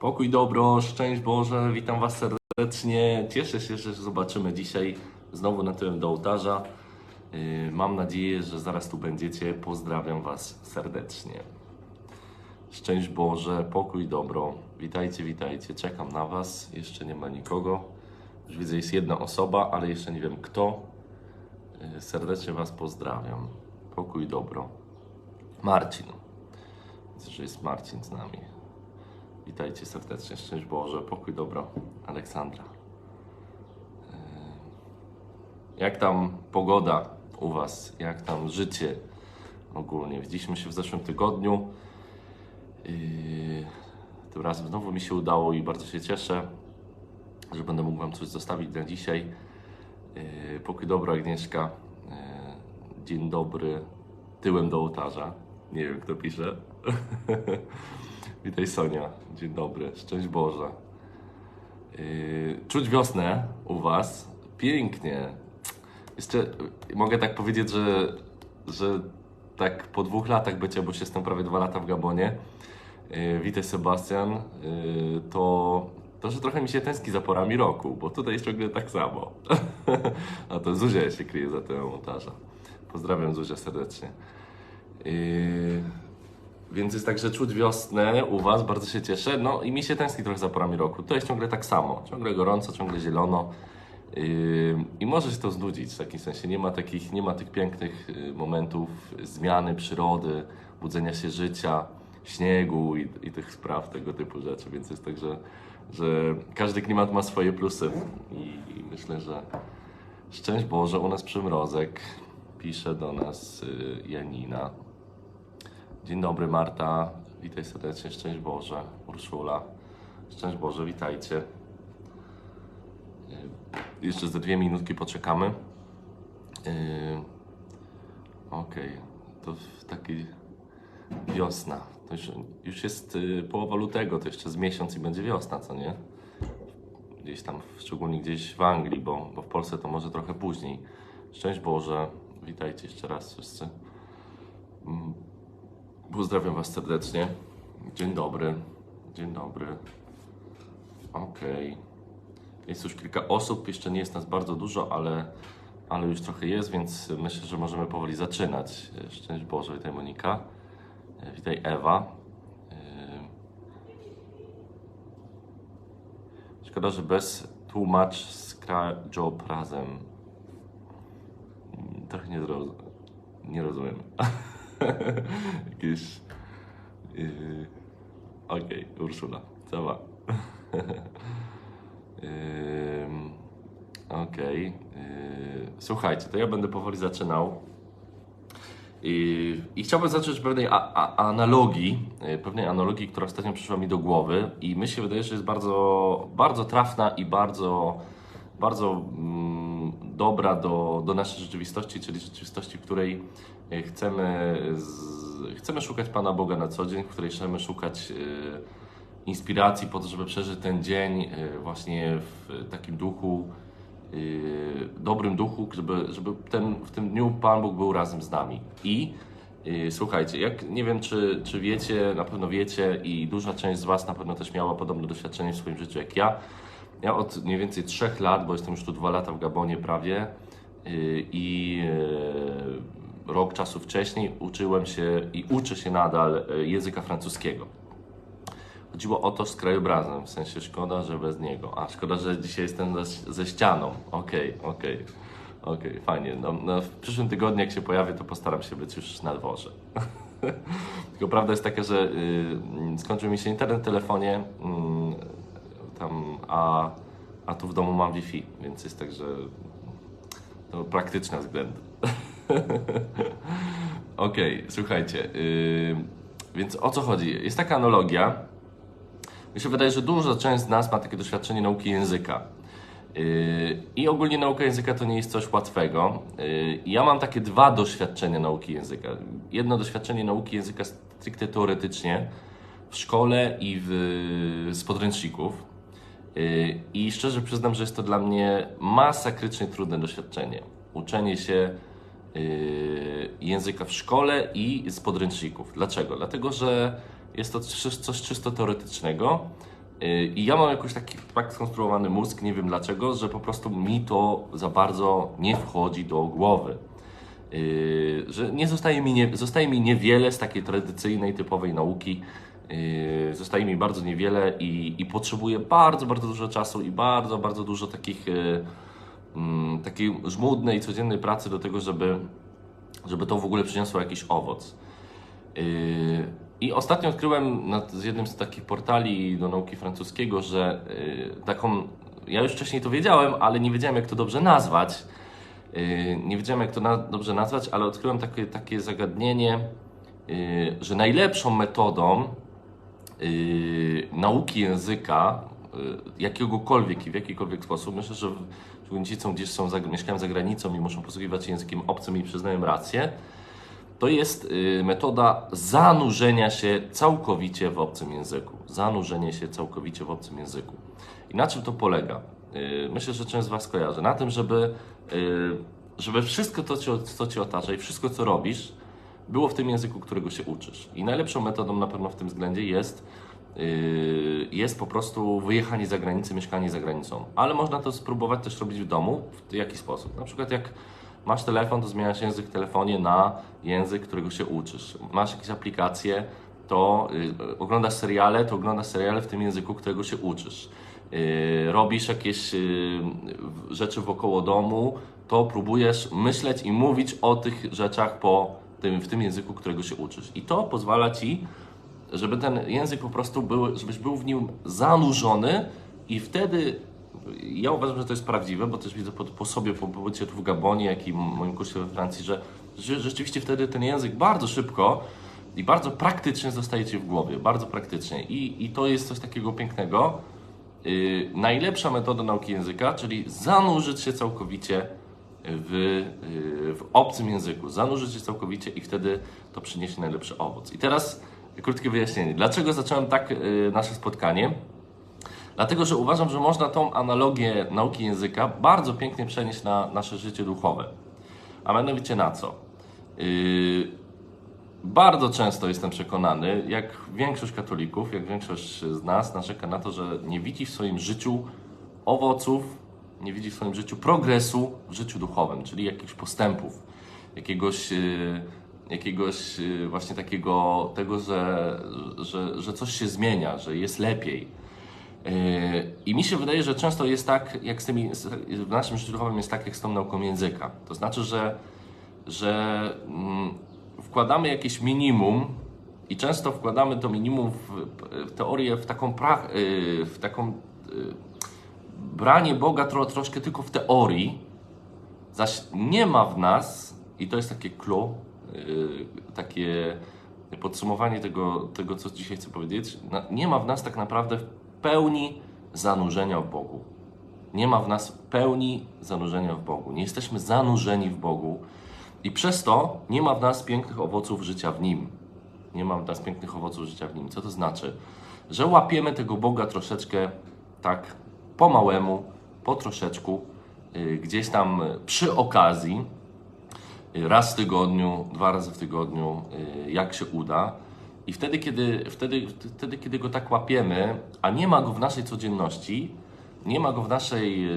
Pokój, dobro, szczęść Boże, witam Was serdecznie. Cieszę się, że zobaczymy dzisiaj znowu na tyłem do ołtarza. Yy, Mam nadzieję, że zaraz tu będziecie. Pozdrawiam Was serdecznie. Szczęść Boże, pokój, dobro. Witajcie, witajcie. Czekam na Was. Jeszcze nie ma nikogo. Już widzę, jest jedna osoba, ale jeszcze nie wiem kto. Yy, Serdecznie Was pozdrawiam. Pokój, dobro. Marcin. Widzę, że jest Marcin z nami. Witajcie serdecznie, szczęść Boże, pokój, dobro, Aleksandra. Yy, Jak tam pogoda u Was? Jak tam życie ogólnie? Widzieliśmy się w zeszłym tygodniu. Tym razem znowu mi się udało i bardzo się cieszę, że będę mógł Wam coś zostawić na dzisiaj. Yy, Pokój, dobro, Agnieszka. Yy, Dzień dobry, tyłem do ołtarza. Nie wiem, kto pisze. Witaj Sonia, dzień dobry, szczęść Boże. Yy, czuć wiosnę u Was, pięknie. Jeszcze mogę tak powiedzieć, że, że tak po dwóch latach bycia, bo już jestem prawie dwa lata w Gabonie, yy, witaj Sebastian, yy, to, to, że trochę mi się tęskni za porami roku, bo tutaj jest ciągle tak samo. A to Zuzia się kryje za tym montaża. Pozdrawiam Zuzia serdecznie. Yy, więc jest tak, że czuć wiosnę u Was, bardzo się cieszę. No i mi się tęskni trochę za porami roku. To jest ciągle tak samo. Ciągle gorąco, ciągle zielono. Yy, I może się to znudzić w takim sensie. Nie ma, takich, nie ma tych pięknych yy, momentów zmiany przyrody, budzenia się życia, śniegu i, i tych spraw, tego typu rzeczy. Więc jest tak, że, że każdy klimat ma swoje plusy. I, i myślę, że szczęść Boże, u nas przymrozek. Pisze do nas yy, Janina. Dzień dobry Marta, witaj serdecznie, szczęść Boże. Urszula, szczęść Boże, witajcie. Yy, Jeszcze za dwie minutki poczekamy. Yy, Okej, to w taki wiosna. To już, już jest yy, połowa lutego, to jeszcze z miesiąc i będzie wiosna, co nie? Gdzieś tam, szczególnie gdzieś w Anglii, bo, bo w Polsce to może trochę później. Szczęść Boże, witajcie jeszcze raz wszyscy. Pozdrawiam Was serdecznie. Dzień dobry. Dzień dobry. Okej. Jest już kilka osób, jeszcze nie jest nas bardzo dużo, ale, ale już trochę jest, więc myślę, że możemy powoli zaczynać. Szczęść Boże, witaj Monika. Witaj Ewa. E, Szkoda, że bez tłumacz skra job razem. Mm, Trochę nie, nie rozumiem. Jakieś. Yy... Okej, Urszula, cała. Ym, Okej. Yy... Słuchajcie, to ja będę powoli zaczynał. I, I chciałbym zacząć pewnej a, a, analogii, yy, pewnej analogii, która ostatnio przyszła mi do głowy i się wydaje, że jest bardzo, bardzo trafna i bardzo, bardzo mm, dobra do, do naszej rzeczywistości, czyli rzeczywistości, w której yy, chcemy, z, chcemy szukać Pana Boga na co dzień, w której chcemy szukać yy, inspiracji po to, żeby przeżyć ten dzień yy, właśnie w takim duchu, dobrym duchu, żeby, żeby ten, w tym dniu Pan Bóg był razem z nami. I słuchajcie, jak nie wiem, czy, czy wiecie, na pewno wiecie i duża część z Was na pewno też miała podobne doświadczenie w swoim życiu jak ja. Ja od mniej więcej trzech lat, bo jestem już tu dwa lata w Gabonie prawie yy, i yy, rok czasu wcześniej uczyłem się i uczę się nadal yy, języka francuskiego. Chodziło o to z krajobrazem, w sensie szkoda, że bez niego. A szkoda, że dzisiaj jestem ze, ze ścianą. Okej, okej, okej, fajnie. No, no, w przyszłym tygodniu, jak się pojawię, to postaram się być już na dworze. Tylko prawda jest taka, że y, skończył mi się internet w telefonie, y, tam, a, a tu w domu mam Wi-Fi, więc jest tak, że to praktyczne względy. Okej, słuchajcie. y, więc o co chodzi? Jest taka analogia. Mi się wydaje, że duża część z nas ma takie doświadczenie nauki języka. Yy, I ogólnie nauka języka to nie jest coś łatwego. Yy, Ja mam takie dwa doświadczenia nauki języka. Jedno doświadczenie nauki języka stricte teoretycznie w szkole i w, z podręczników. I szczerze przyznam, że jest to dla mnie masakrycznie trudne doświadczenie. Uczenie się yy, języka w szkole i z podręczników. Dlaczego? Dlatego, że jest to coś czysto teoretycznego, Y, I ja mam jakoś taki tak skonstruowany mózg, nie wiem dlaczego, że po prostu mi to za bardzo nie wchodzi do głowy. Yy, że nie zostaje mi, nie, zostaje mi niewiele z takiej tradycyjnej, typowej nauki. Yy, zostaje mi bardzo niewiele i, i potrzebuję bardzo, bardzo dużo czasu i bardzo, bardzo dużo takich, yy, mm, takiej żmudnej, codziennej pracy do tego, żeby, żeby to w ogóle przyniosło jakiś owoc. Yy, I ostatnio odkryłem na, z jednym z takich portali do nauki francuskiego, że taką, ja już wcześniej to wiedziałem, ale nie wiedziałem jak to dobrze nazwać. Nie wiedziałem, jak to na, dobrze nazwać, ale odkryłem takie, takie zagadnienie, że najlepszą metodą nauki języka, yy, jakiegokolwiek i w jakikolwiek sposób, myślę, że co gdzieś są, mieszkają za granicą i muszą posługiwać się językiem obcym i przyznają rację, to jest yy, metoda zanurzenia się całkowicie w obcym języku. Zanurzenie się całkowicie w obcym języku. I na czym to polega? Myślę, że część z Was kojarzy. Na tym, żeby, żeby wszystko to, co Cię otacza i wszystko, co robisz, było w tym języku, którego się uczysz. I najlepszą metodą na pewno w tym względzie jest, yy, jest po prostu wyjechanie za granicę, mieszkanie za granicą. Ale można to spróbować też robić w domu. W jaki sposób? Na przykład jak masz telefon, to zmieniasz język w telefonie na język, którego się uczysz. Masz jakieś aplikacje, to yy, oglądasz seriale, to oglądasz seriale w tym języku, którego się uczysz. Yy, robisz jakieś yy, rzeczy wokoło domu, to próbujesz myśleć i mówić o tych rzeczach po tym, w tym języku, którego się uczysz. I to pozwala ci, żeby ten język po prostu był, żebyś był w nim zanurzony i wtedy ja uważam, że to jest prawdziwe, bo też widzę po, po sobie, po pobycie tu w Gabonie, jak i moim kursie we Francji, że, że rzeczywiście wtedy ten język bardzo szybko i bardzo praktycznie zostaje ci w głowie, bardzo praktycznie. I, i to jest coś takiego pięknego. Yy, najlepsza metoda nauki języka, czyli zanurzyć się całkowicie w, yy, w obcym języku, zanurzyć się całkowicie i wtedy to przyniesie najlepszy owoc. I teraz krótkie wyjaśnienie. Dlaczego zacząłem tak yy, nasze spotkanie? Dlatego, że uważam, że można tą analogię nauki języka bardzo pięknie przenieść na nasze życie duchowe. A mianowicie na co? Yy, bardzo często jestem przekonany, jak większość katolików, jak większość z nas narzeka na to, że nie widzi w swoim życiu owoców, nie widzi w swoim życiu progresu w życiu duchowym, czyli jakichś postępów, jakiegoś, yy, jakiegoś yy, właśnie takiego, tego, że, że, że coś się zmienia, że jest lepiej. Yy, I mi się wydaje, że często jest tak, jak z tymi, w naszym życiu duchowym jest tak, jak z tą nauką języka. To znaczy, że, że mm, wkładamy jakieś minimum i często wkładamy to minimum w, teorię, w taką, pra, w taką branie Boga tro, troszkę tylko w teorii, zaś nie ma w nas, i to jest takie clue, yy, takie podsumowanie tego, tego, co dzisiaj chcę powiedzieć, nie ma w nas tak naprawdę pełni zanurzenia w Bogu. Nie ma w nas pełni zanurzenia w Bogu. Nie jesteśmy zanurzeni w Bogu i przez to nie ma w nas pięknych owoców życia w Nim. Nie ma w nas pięknych owoców życia w Nim. Co to znaczy? Że łapiemy tego Boga troszeczkę tak po małemu, po troszeczku, yy, gdzieś tam przy okazji, yy, raz w tygodniu, dwa razy w tygodniu, yy, jak się uda. I wtedy kiedy, wtedy, wtedy, kiedy go tak łapiemy, a nie ma go w naszej codzienności, nie ma go w naszej,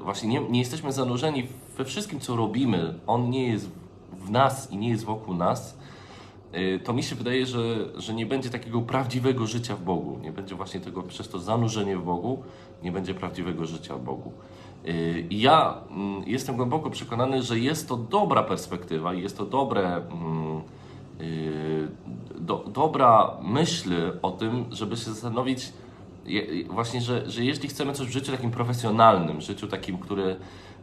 właśnie nie, nie jesteśmy zanurzeni we wszystkim, co robimy, on nie jest w nas i nie jest wokół nas, to mi się wydaje, że, że nie będzie takiego prawdziwego życia w Bogu. Nie będzie właśnie tego, przez to zanurzenie w Bogu, nie będzie prawdziwego życia w Bogu. Yy, I ja mm, jestem głęboko przekonany, że jest to dobra perspektywa i jest to dobre. mm, yy, do, dobra myśl o tym, żeby się zastanowić, właśnie, że, że jeśli chcemy coś w życiu takim profesjonalnym, życiu takim, które,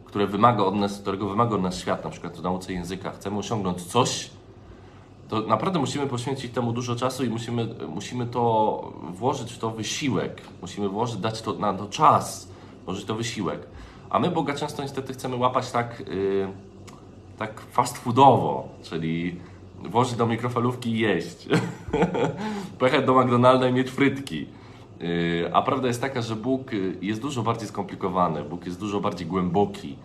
które wymaga od nas, którego wymaga od nas świat, na przykład w nauce języka, chcemy osiągnąć coś, to naprawdę musimy poświęcić temu dużo czasu i musimy, musimy to włożyć w to wysiłek, musimy włożyć, dać to na to czas, włożyć to wysiłek. A my Boga często niestety chcemy łapać tak, yy, tak fast foodowo, czyli włożyć do mikrofalówki i jeść. Pojechać do McDonalda i mieć frytki. Yy, A prawda jest taka, że Bóg y, jest dużo bardziej skomplikowany, Bóg jest dużo bardziej głęboki.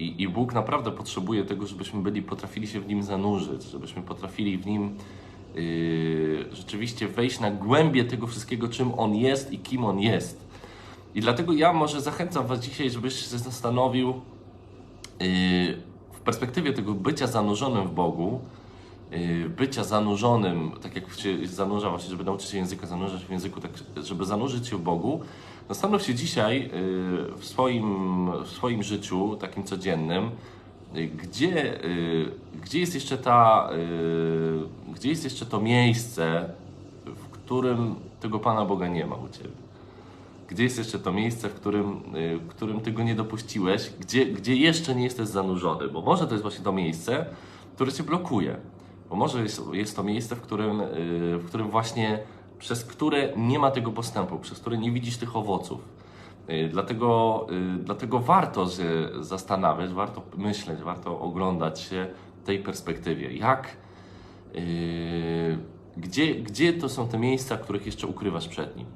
I, I Bóg naprawdę potrzebuje tego, żebyśmy byli, potrafili się w Nim zanurzyć, żebyśmy potrafili w Nim yy, rzeczywiście wejść na głębię tego wszystkiego, czym On jest i kim On jest. I dlatego ja może zachęcam Was dzisiaj, żebyś się zastanowił yy, w perspektywie tego bycia zanurzonym w Bogu, bycia zanurzonym, tak jak się zanurza właśnie, żeby nauczyć się języka zanurzać w języku, tak żeby zanurzyć się w Bogu, zastanów się dzisiaj yy, w swoim, w swoim życiu, takim codziennym, yy, gdzie, gdzie jest jeszcze ta, gdzie jest jeszcze to miejsce, w którym tego Pana Boga nie ma u Ciebie. Gdzie jest jeszcze to miejsce, w którym, y, w którym ty go nie dopuściłeś, gdzie, gdzie jeszcze nie jesteś zanurzony? Bo może to jest właśnie to miejsce, które cię blokuje. Bo może jest, jest to miejsce, w którym, y, w którym właśnie przez które nie ma tego postępu, przez które nie widzisz tych owoców. Y, Dlatego, y, dlatego warto się zastanawiać, warto myśleć, warto oglądać się w tej perspektywie. Jak, gdzie, gdzie to są te miejsca, których jeszcze ukrywasz przed nim?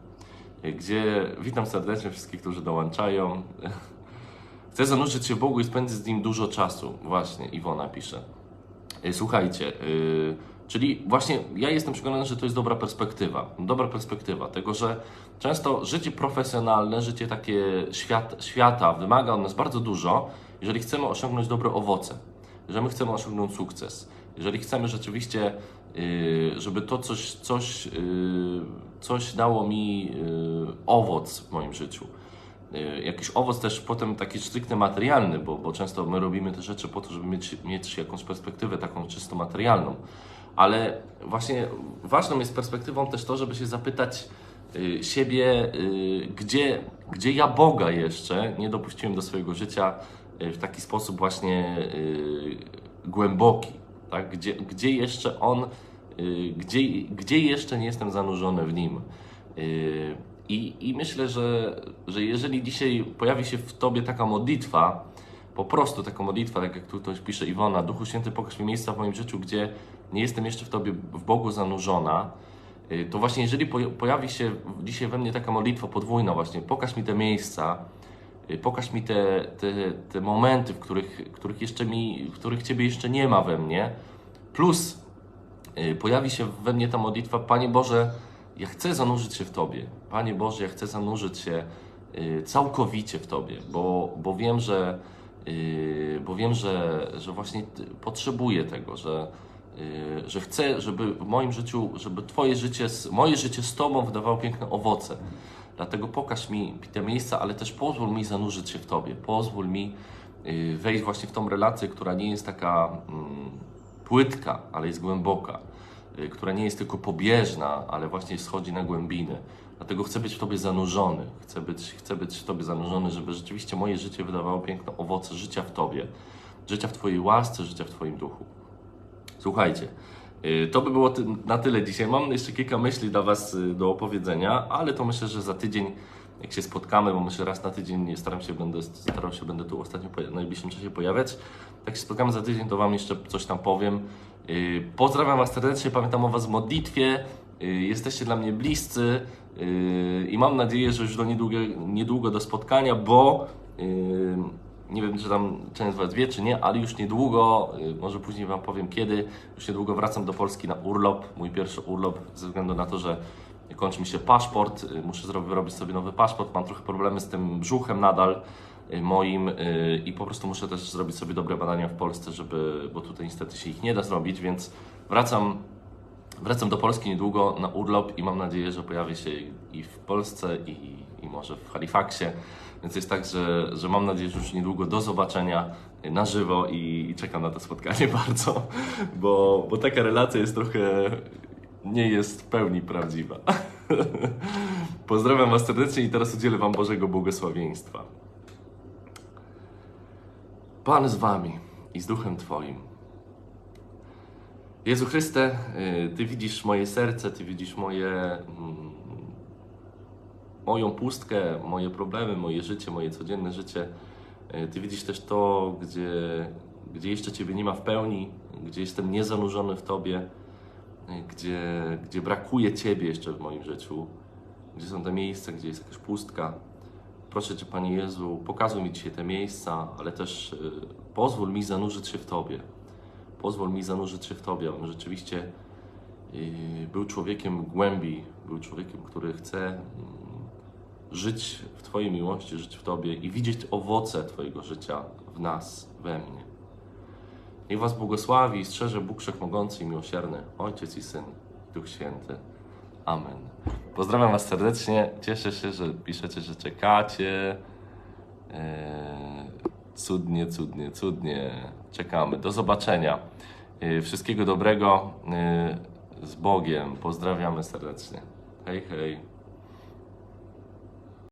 gdzie witam serdecznie wszystkich, którzy dołączają. Chcę zanurzyć się w Bogu i spędzić z Nim dużo czasu. Właśnie, Iwona pisze. Y, Słuchajcie, yy, czyli właśnie ja jestem przekonany, że to jest dobra perspektywa. Dobra perspektywa tego, że często życie profesjonalne, życie takie świat, świata wymaga od nas bardzo dużo, jeżeli chcemy osiągnąć dobre owoce, jeżeli chcemy osiągnąć sukces, jeżeli chcemy rzeczywiście, yy, żeby to coś, coś, coś dało mi owoc w moim życiu. Yy, Jakiś owoc też potem taki stricte materialny, bo, bo często my robimy te rzeczy po to, żeby mieć, mieć jakąś perspektywę taką czysto materialną. Ale właśnie ważną jest perspektywą też to, żeby się zapytać yy, siebie, yy, gdzie, gdzie ja Boga jeszcze nie dopuściłem do swojego życia w taki sposób właśnie głęboki, tak? gdzie, gdzie jeszcze On, gdzie, gdzie jeszcze nie jestem zanurzony w Nim. I, I myślę, że, że jeżeli dzisiaj pojawi się w Tobie taka modlitwa, po prostu taka modlitwa, tak jak tu ktoś pisze Iwona, Duchu Święty pokaż mi miejsca w moim życiu, gdzie nie jestem jeszcze w Tobie, w Bogu zanurzona, yy, to właśnie jeżeli poja- pojawi się dzisiaj we mnie taka modlitwa podwójna właśnie, pokaż mi te miejsca, yy, pokaż mi te, te, te momenty, w których, których jeszcze mi, w których Ciebie jeszcze nie ma we mnie, plus yy, pojawi się we mnie ta modlitwa, Panie Boże, ja chcę zanurzyć się w Tobie. Panie Boże, ja chcę zanurzyć się yy, całkowicie w Tobie, bo, bo wiem, że, yy, bo wiem, że, że właśnie potrzebuję tego, że, yy, że chcę, żeby w moim życiu, żeby Twoje życie, moje życie z Tobą wydawało piękne owoce. Dlatego pokaż mi te miejsca, ale też pozwól mi zanurzyć się w Tobie. Pozwól mi wejść właśnie w tą relację, która nie jest taka mm, płytka, ale jest głęboka y, która nie jest tylko pobieżna, ale właśnie schodzi na głębiny. Dlatego chcę być w Tobie zanurzony. Chcę być, chcę być w Tobie zanurzony, żeby rzeczywiście moje życie wydawało piękne owoce życia w Tobie. Życia w Twojej łasce, życia w Twoim duchu. Słuchajcie, y, to by było na tyle dzisiaj. Mam jeszcze kilka myśli dla Was y, do opowiedzenia, ale to myślę, że za tydzień, jak się spotkamy, bo myślę raz na tydzień staram się, będę, starał się, będę tu ostatnio w najbliższym czasie pojawiać. Jak się spotkamy za tydzień, to Wam jeszcze coś tam powiem. Y, Pozdrawiam Was serdecznie, pamiętam o Was w modlitwie. Y, Jesteście dla mnie bliscy y, i mam nadzieję, że już do niedługo, niedługo do spotkania, bo nie wiem, czy tam część z Was wie, czy nie, ale już niedługo, może później Wam powiem kiedy, już niedługo wracam do Polski na urlop, mój pierwszy urlop, ze względu na to, że kończy mi się paszport, muszę zrobić, sobie nowy paszport, mam trochę problemy z tym brzuchem nadal moim y, i po prostu muszę też zrobić sobie dobre badania w Polsce, żeby, bo tutaj niestety się ich nie da zrobić, więc wracam Wracam do Polski niedługo na urlop i mam nadzieję, że pojawię się i w Polsce, i, i może w Halifaxie. Więc jest tak, że, że mam nadzieję, że już niedługo do zobaczenia na żywo i, i czekam na to spotkanie bardzo, bo, bo taka relacja jest trochę, nie jest w pełni prawdziwa. Pozdrawiam Was serdecznie i teraz udzielę Wam Bożego błogosławieństwa. Pan z Wami i z Duchem Twoim. Jezu Chryste, y, Ty widzisz moje serce, Ty widzisz moje, mm, moją pustkę, moje problemy, moje życie, moje codzienne życie. Y, Ty widzisz też to, gdzie, gdzie jeszcze Ciebie nie ma w pełni, gdzie jestem niezanurzony w Tobie, y, gdzie, gdzie brakuje Ciebie jeszcze w moim życiu, gdzie są te miejsca, gdzie jest jakaś pustka. Proszę Cię, Panie Jezu, pokazuj mi dzisiaj te miejsca, ale też y, pozwól mi zanurzyć się w Tobie pozwól mi zanurzyć się w Tobie, abym rzeczywiście i był człowiekiem głębi, był człowiekiem, który chce mm, żyć w Twojej miłości, żyć w Tobie i widzieć owoce Twojego życia w nas, we mnie. Niech Was błogosławi i strzeże Bóg Wszechmogący i Miłosierny, Ojciec i Syn, Duch Święty. Amen. Pozdrawiam Was serdecznie. Cieszę się, że piszecie, że czekacie. Eee, cudnie, cudnie, cudnie. Czekamy. Do zobaczenia. Eee, wszystkiego dobrego. Eee, z Bogiem. Pozdrawiamy serdecznie. Hej, hej.